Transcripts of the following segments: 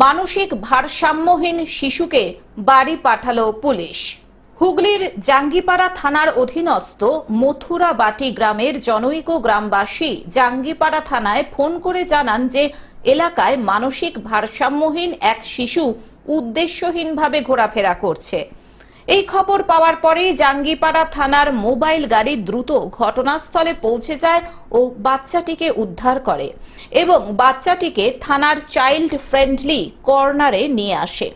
মানসিক ভারসাম্যহীন শিশুকে বাড়ি পাঠাল পুলিশ। হুগলির জাঙ্গিপাড়া থানার অধীনস্থ মথুরাবাটি গ্রামের জনৈক গ্রামবাসী জাঙ্গিপাড়া থানায় ফোন করে জানান যে, এলাকায় মানসিক ভারসাম্যহীন এক শিশু উদ্দেশ্যহীনভাবে ঘোরাফেরা করছে। এই খবর পাওয়ার পরেই জাঙ্গিপাড়া থানার মোবাইল গাড়ি দ্রুত ঘটনাস্থলে পৌঁছে যায় ও বাচ্চাটিকে উদ্ধার করে এবং বাচ্চাটিকে থানার চাইল্ড ফ্রেন্ডলি কর্নারে নিয়ে আসে।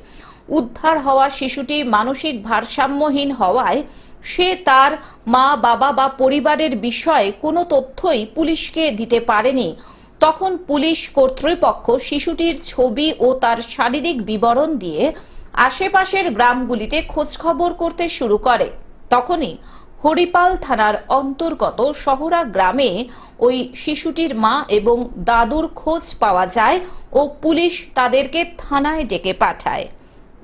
উদ্ধার হওয়া শিশুটি মানসিক ভারসাম্যহীন হওয়ায় সে তার মা, বাবা বা পরিবারের বিষয়ে কোনো তথ্যই পুলিশকে দিতে পারেনি। তখন পুলিশ কর্তৃপক্ষ শিশুটির ছবি ও তার শারীরিক বিবরণ দিয়ে আশেপাশের গ্রামগুলিতে খোঁজখবর করতে শুরু করে। তখনই হরিপাল থানার অন্তর্গত শহরা গ্রামে ওই শিশুটির মা এবং দাদুর খোঁজ পাওয়া যায় ও পুলিশ তাদেরকে থানায় ডেকে পাঠায়।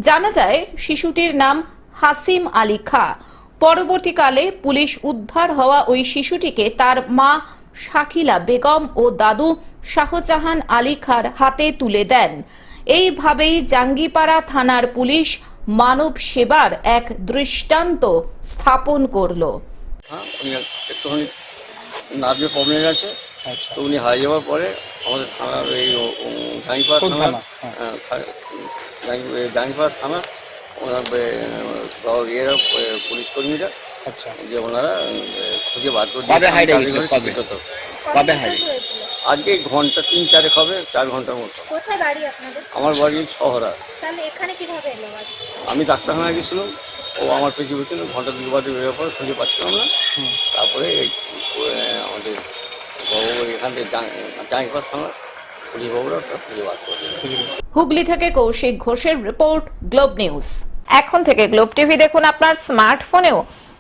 জানা যায়, শিশুটির নাম হাসিম আলী খা। পরবর্তীকালে পুলিশ উদ্ধার হওয়া ওই শিশুটিকে তার মা শাকিলা বেগম ও দাদু শাহজাহান আলী খার হাতে তুলে দেন। এইভাবেই জাঙ্গিপাড়া থানার পুলিশ মানব সেবার এক দৃষ্টান্ত স্থাপন করল। হ্যাঁ উনি একটুখানি নার্ভে প্রবলেম আছে আচ্ছা। তো উনি হারিয়ে যাওয়ার পরে আমাদের থানার এই জাঙ্গিপাড়া থানা থানা? জাঙ্গিপাড়া থানা ওনার ইয়েরা পুলিশ কর্মীরা আচ্ছা। যে ওনারা খুঁজে বার করে কবে হারিয়ে আজকে ঘণ্টা তিন চারেক হবে চার ঘণ্টার মতো। কোথায় বাড়ি আপনাদের? আমার বাড়ি শহরা। তাহলে এখানে কীভাবে এলো আমি ডাক্তারখানায় গেছিলাম ও আমার পিছু পিছনে ঘণ্টা দুই বাদে বেরোর পর খুঁজে পাচ্ছিলাম না। তারপরে আমাদের বাবু এখান থেকে জাঙ্গিপাড়া থানা পুলিশ বাবুরা খুঁজে বার হুগলি থেকে কৌশিক ঘোষের রিপোর্ট গ্লোব নিউজ। এখন থেকে গ্লোব টিভি দেখুন আপনার স্মার্টফোনেও।